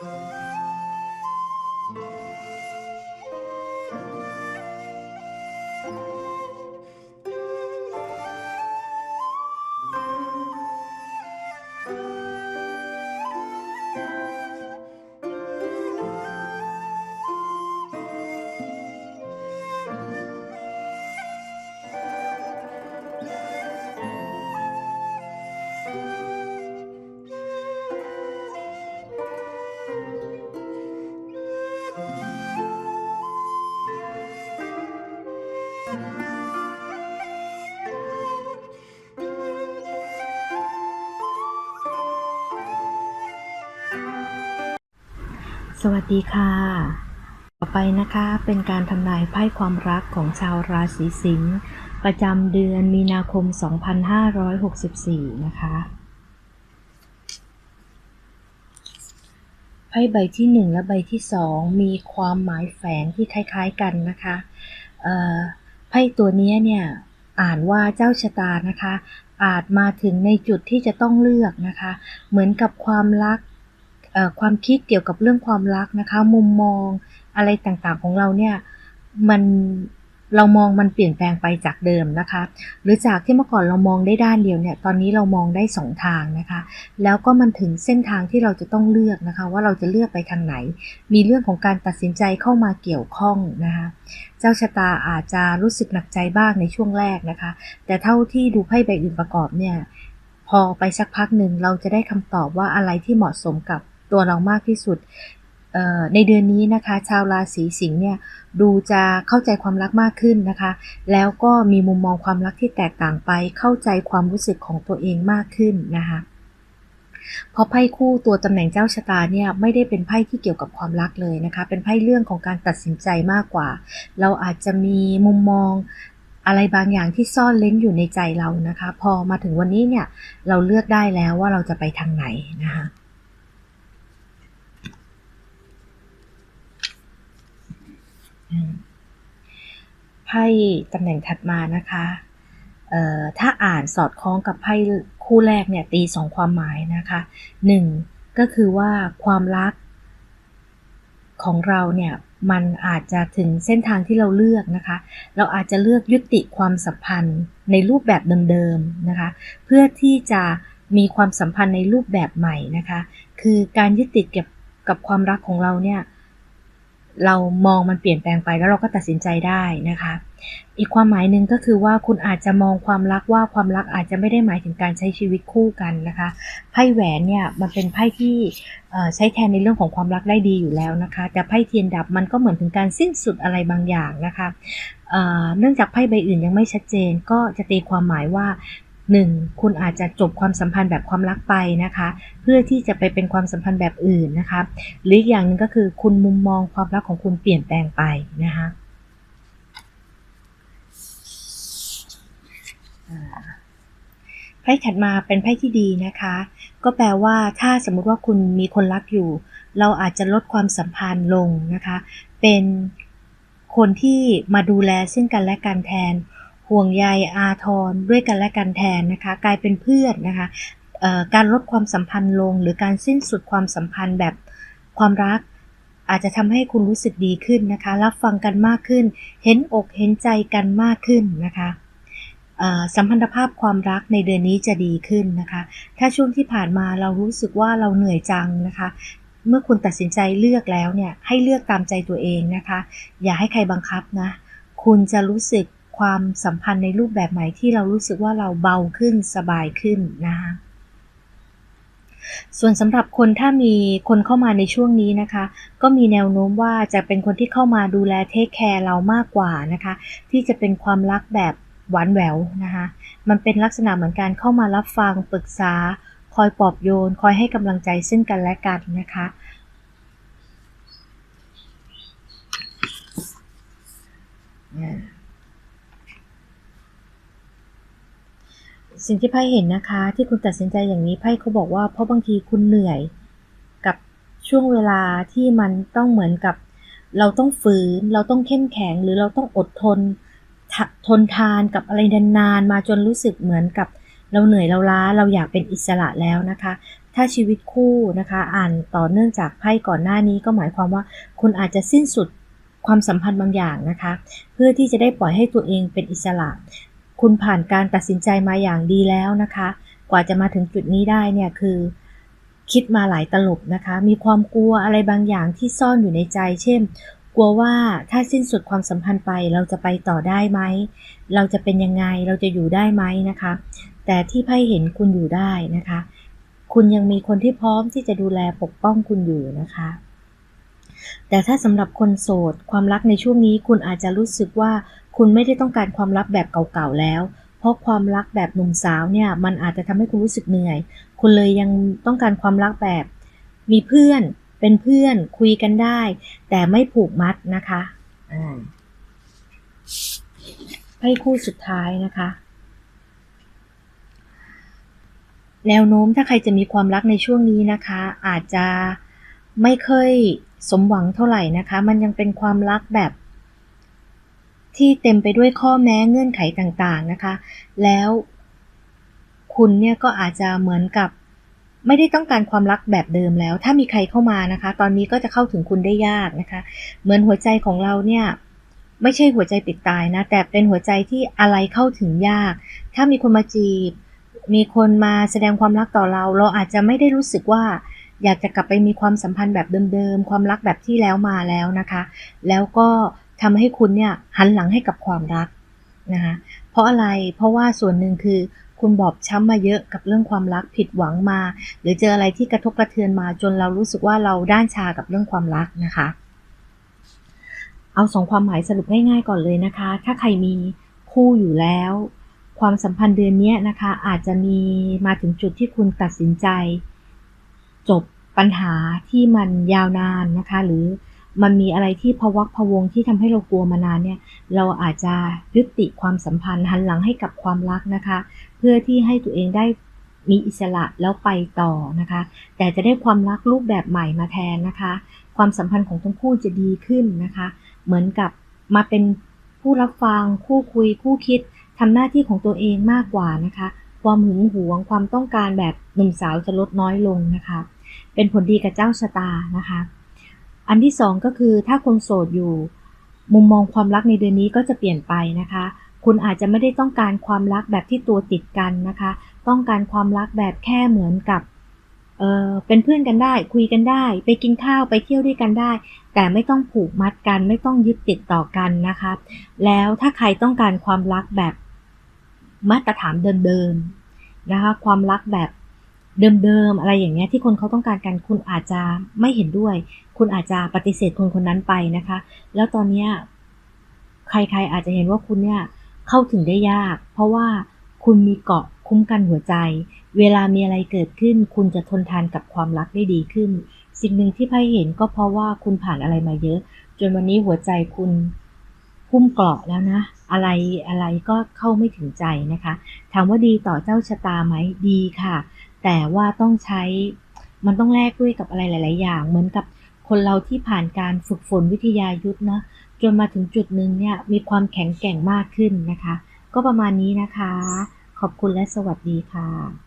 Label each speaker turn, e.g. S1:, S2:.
S1: Thank you. วัสดีค่ะ ต่อไปนะคะเป็นการทำนายไพ่ความรักของชาวราศีสิงห์ประจำเดือนมีนาคม 2564 นะคะ ไพ่ใบที่ 1 และใบที่ 2 มีความหมายแฝงที่คล้ายๆกันนะคะไพ่ตัวนี้เนี่ยอ่านว่าเจ้าชะตานะคะ อาจมาถึงในจุดที่จะต้องเลือกนะคะ เหมือนกับความรัก ความคิดเกี่ยวกับเรื่องความรักนะคะ มุมมองอะไรต่างๆของเราเนี่ยมันเรามองมันเปลี่ยนแปลงไปจากเดิมนะคะ หรือจากที่เมื่อก่อนเรามองได้ด้านเดียวเนี่ยตอนนี้เรามองได้สองทางนะคะ แล้วก็มันถึงเส้นทางที่เราจะต้องเลือกนะคะ ว่าเราจะเลือกไปทางไหน มีเรื่องของการตัดสินใจเข้ามาเกี่ยวข้องนะคะ เจ้าชะตาอาจจะรู้สึกหนักใจบ้างในช่วงแรกนะคะ แต่เท่าที่ดูไพ่ใบอื่นประกอบเนี่ยพอไปสักพักหนึ่งเราจะได้คำตอบว่าอะไรที่เหมาะสมกับ ตัวเรามากที่สุด ในเดือนนี้นะคะ ชาวราศีสิงห์เนี่ยดูจะเข้าใจความรักมากขึ้นนะคะ แล้วก็มีมุมมองความรักที่แตกต่างไป เข้าใจความรู้สึกของตัวเองมากขึ้นนะคะเพราะไพ่คู่ตัวตำแหน่งเจ้าชะตาเนี่ยไม่ได้เป็นไพ่ที่เกี่ยวกับความรักเลยนะคะ เป็นไพ่เรื่องของการตัดสินใจมากกว่า เราอาจจะมีมุมมองอะไรบางอย่างที่ซ่อนเล้นอยู่ในใจเรานะคะ พอมาถึงวันนี้เนี่ยเราเลือกได้แล้วว่าเราจะไปทางไหนนะคะ อืม ไพ่ตำแหน่งถัดมานะคะถ้าอ่านสอดคล้องกับไพ่คู่แรกเนี่ยตีสองความหมายนะคะหนึ่งก็คือว่าความรักของเราเนี่ยมันอาจจะถึงเส้นทางที่เราเลือกนะคะ เราอาจจะเลือกยุติความสัมพันธ์ในรูปแบบเดิมๆนะคะ เพื่อที่จะมีความสัมพันธ์ในรูปแบบใหม่นะคะ คือการยึดติดกับกับความรักของเราเนี่ย เรามองมันเปลี่ยนแปลงไปแล้วเราก็ตัดสินใจได้นะคะ อีกความหมายหนึ่งก็คือว่าคุณอาจจะมองความรักว่าความรักอาจจะไม่ได้หมายถึงการใช้ชีวิตคู่กันนะคะไพ่แหวนเนี่ยมันเป็นไพ่ที่ใช้แทนในเรื่องของความรักได้ดีอยู่แล้วนะคะ แต่ไพ่เทียนดับมันก็เหมือนถึงการสิ้นสุดอะไรบางอย่างนะคะเนื่องจากไพ่ใบอื่นยังไม่ชัดเจน ก็จะตีความหมายว่า หนึ่งคุณอาจจะจบความสัมพันธ์แบบความรักไปนะคะ เพื่อที่จะไปเป็นความสัมพันธ์แบบอื่นนะคะ หรืออีกอย่างหนึ่งก็คือคุณมุมมองความรักของคุณเปลี่ยนแปลงไปนะคะไพ่ถัดมาเป็นไพ่ที่ดีนะคะ ก็แปลว่าถ้าสมมุติว่าคุณมีคนรักอยู่ เราอาจจะลดความสัมพันธ์ลงนะคะ เป็นคนที่มาดูแลซึ่งกันและกันแทน ห่วงใยอาทรด้วยกันและกันแทนนะคะ กลายเป็นเพื่อนนะคะการลดความสัมพันธ์ลง หรือการสิ้นสุดความสัมพันธ์แบบความรัก อาจจะทำให้คุณรู้สึกดีขึ้นนะคะ รับฟังกันมากขึ้น เห็นอกเห็นใจกันมากขึ้นนะคะสัมพันธภาพความรักในเดือนนี้จะดีขึ้นนะคะ ถ้าช่วงที่ผ่านมาเรารู้สึกว่าเราเหนื่อยจังนะคะ เมื่อคุณตัดสินใจเลือกแล้วเนี่ยให้เลือกตามใจตัวเองนะคะ อย่าให้ใครบังคับนะ คุณจะรู้สึก ความสัมพันธ์ในรูปแบบใหม่ที่เรารู้สึกว่าเราเบาขึ้นสบายขึ้นนะคะส่วนสำหรับคนถ้ามีคนเข้ามาในช่วงนี้นะคะ ก็มีแนวโน้มว่าจะเป็นคนที่เข้ามาดูแลเทคแคร์เรามากกว่านะคะ ที่จะเป็นความรักแบบหวานแหววนะคะ มันเป็นลักษณะเหมือนการเข้ามารับฟังปรึกษา คอยปลอบโยน คอยให้กำลังใจซึ่งกันและกันนะคะ สิ่งที่ไพ่เห็นนะคะ ที่คุณตัดสินใจอย่างนี้ไพ่เขาบอกว่าเพราะบางทีคุณเหนื่อย กับช่วงเวลาที่มันต้องเหมือนกับ เราต้องฝืน เราต้องเข้มแข็ง หรือเราต้องอดทนททนทานกับอะไรนานๆมาจนรู้สึกเหมือนกับเราเหนื่อยเราล้าเราอยากเป็นอิสระแล้วนะคะ ถ้าชีวิตคู่นะคะ อ่านต่อเนื่องจากไพ่ก่อนหน้านี้ก็หมายความว่า คุณอาจจะสิ้นสุดความสัมพันธ์บางอย่างนะคะ เพื่อที่จะได้ปล่อยให้ตัวเองเป็นอิสระ คุณผ่านการตัดสินใจมาอย่างดีแล้วนะคะ กว่าจะมาถึงจุดนี้ได้เนี่ยคือ คิดมาหลายตลบนะคะ มีความกลัวอะไรบางอย่างที่ซ่อนอยู่ในใจ เช่น กลัวว่าถ้าสิ้นสุดความสัมพันธ์ไปเราจะไปต่อได้ไหม เราจะเป็นยังไง เราจะอยู่ได้ไหมนะคะ แต่ที่ไพ่เห็นคุณอยู่ได้นะคะ คุณยังมีคนที่พร้อมที่จะดูแลปกป้องคุณอยู่นะคะแต่ถ้าสำหรับคนโสด ความรักในช่วงนี้คุณอาจจะรู้สึกว่า คุณไม่ได้ต้องการความรักแบบเก่าๆแล้ว เพราะความรักแบบหนุ่มสาวเนี่ยมันอาจจะทำให้คุณรู้สึกเหนื่อย คุณเลยยังต้องการความรักแบบ มีเพื่อน เป็นเพื่อนคุยกันได้ แต่ไม่ผูกมัดนะคะอ่าไพ่คู่สุดท้ายนะคะ แนวโน้มถ้าใครจะมีความรักในช่วงนี้นะคะ อาจจะไม่เคยสมหวังเท่าไหร่นะคะ มันยังเป็นความรักแบบ ที่เต็มไปด้วยข้อแม้เงื่อนไขต่างๆนะคะ แล้วคุณเนี่ยก็อาจจะเหมือนกับ ไม่ได้ต้องการความรักแบบเดิมแล้ว ถ้ามีใครเข้ามานะคะ ตอนนี้ก็จะเข้าถึงคุณได้ยากนะคะ เหมือนหัวใจของเราเนี่ยไม่ใช่หัวใจปิดตายนะ แต่เป็นหัวใจที่อะไรเข้าถึงยาก ถ้ามีคนมาจีบ มีคนมาแสดงความรักต่อเรา เราอาจจะไม่ได้รู้สึกว่า อยากจะกลับไปมีความสัมพันธ์แบบเดิมๆ ความรักแบบที่แล้วมาแล้วนะคะ แล้วก็ ทำให้คุณเนี่ยหันหลังให้กับความรักนะคะเพราะอะไรเพราะว่าส่วนหนึ่งคือคุณบอบช้ำมาเยอะกับเรื่องความรักผิดหวังมา หรือเจออะไรที่กระทบกระเทือนมาจนเรารู้สึกว่าเราด้านชากับเรื่องความรักนะคะ เอาสองความหมายสรุปง่ายๆก่อนเลยนะคะ ถ้าใครมีคู่อยู่แล้ว ความสัมพันธ์เดือนนี้นะคะ อาจจะมีมาถึงจุดที่คุณตัดสินใจ จบปัญหาที่มันยาวนานนะคะ หรือ มันมีอะไรที่พวักพวงที่ทำให้เรากลัวมานานเนี่ย เราอาจจะยุติความสัมพันธ์หันหลังให้กับความรักนะคะ เพื่อที่ให้ตัวเองได้มีอิสระแล้วไปต่อนะคะ แต่จะได้ความรักรูปแบบใหม่มาแทนนะคะ ความสัมพันธ์ของทั้งคู่จะดีขึ้นนะคะ เหมือนกับมาเป็นผู้รับฟัง คู่คุย คู่คิดทำหน้าที่ของตัวเองมากกว่านะคะ ความหึงหวง ความต้องการแบบหนุ่มสาวจะลดน้อยลงนะคะ เป็นผลดีกับเจ้าชะตานะคะ อันที่สองก็คือถ้าคนโสดอยู่ มุมมองความรักในเดือนนี้ก็จะเปลี่ยนไปนะคะ คุณอาจจะไม่ได้ต้องการความรักแบบที่ตัวติดกันนะคะ ต้องการความรักแบบแค่เหมือนกับเออเป็นเพื่อนกันได้ คุยกันได้ ไปกินข้าวไปเที่ยวด้วยกันได้ แต่ไม่ต้องผูกมัดกัน ไม่ต้องยึดติดต่อกันนะคะ แล้วถ้าใครต้องการความรักแบบมาตรฐานเดิมๆนะคะ ความรักแบบ เดิมๆอะไรอย่างเงี้ยที่คนเขาต้องการกันคุณอาจจะไม่เห็นด้วย คุณอาจจะปฏิเสธคนคนนั้นไปนะคะ แล้วตอนเนี้ยใครๆอาจจะเห็นว่าคุณเนี่ยเข้าถึงได้ยาก เพราะว่าคุณมีเกาะคุ้มกันหัวใจ เวลามีอะไรเกิดขึ้น คุณจะทนทานกับความรักได้ดีขึ้น สิ่งหนึ่งที่ไพ่เห็นก็เพราะว่าคุณผ่านอะไรมาเยอะ จนวันนี้หัวใจคุณพุ่มเกราะแล้วนะ อะไรอะไรก็เข้าไม่ถึงใจนะคะ ถามว่าดีต่อเจ้าชะตาไหมดีค่ะ แต่ว่าต้องใช้ มันต้องแลกด้วยกับอะไรหลาย ๆ อย่าง เหมือนกับคนเราที่ผ่านการฝึกฝนวิทยายุทธเนาะจนมาถึงจุดหนึ่งเนี่ยมีความแข็งแกร่งมากขึ้นนะคะ ก็ประมาณนี้นะคะ ขอบคุณและสวัสดีค่ะ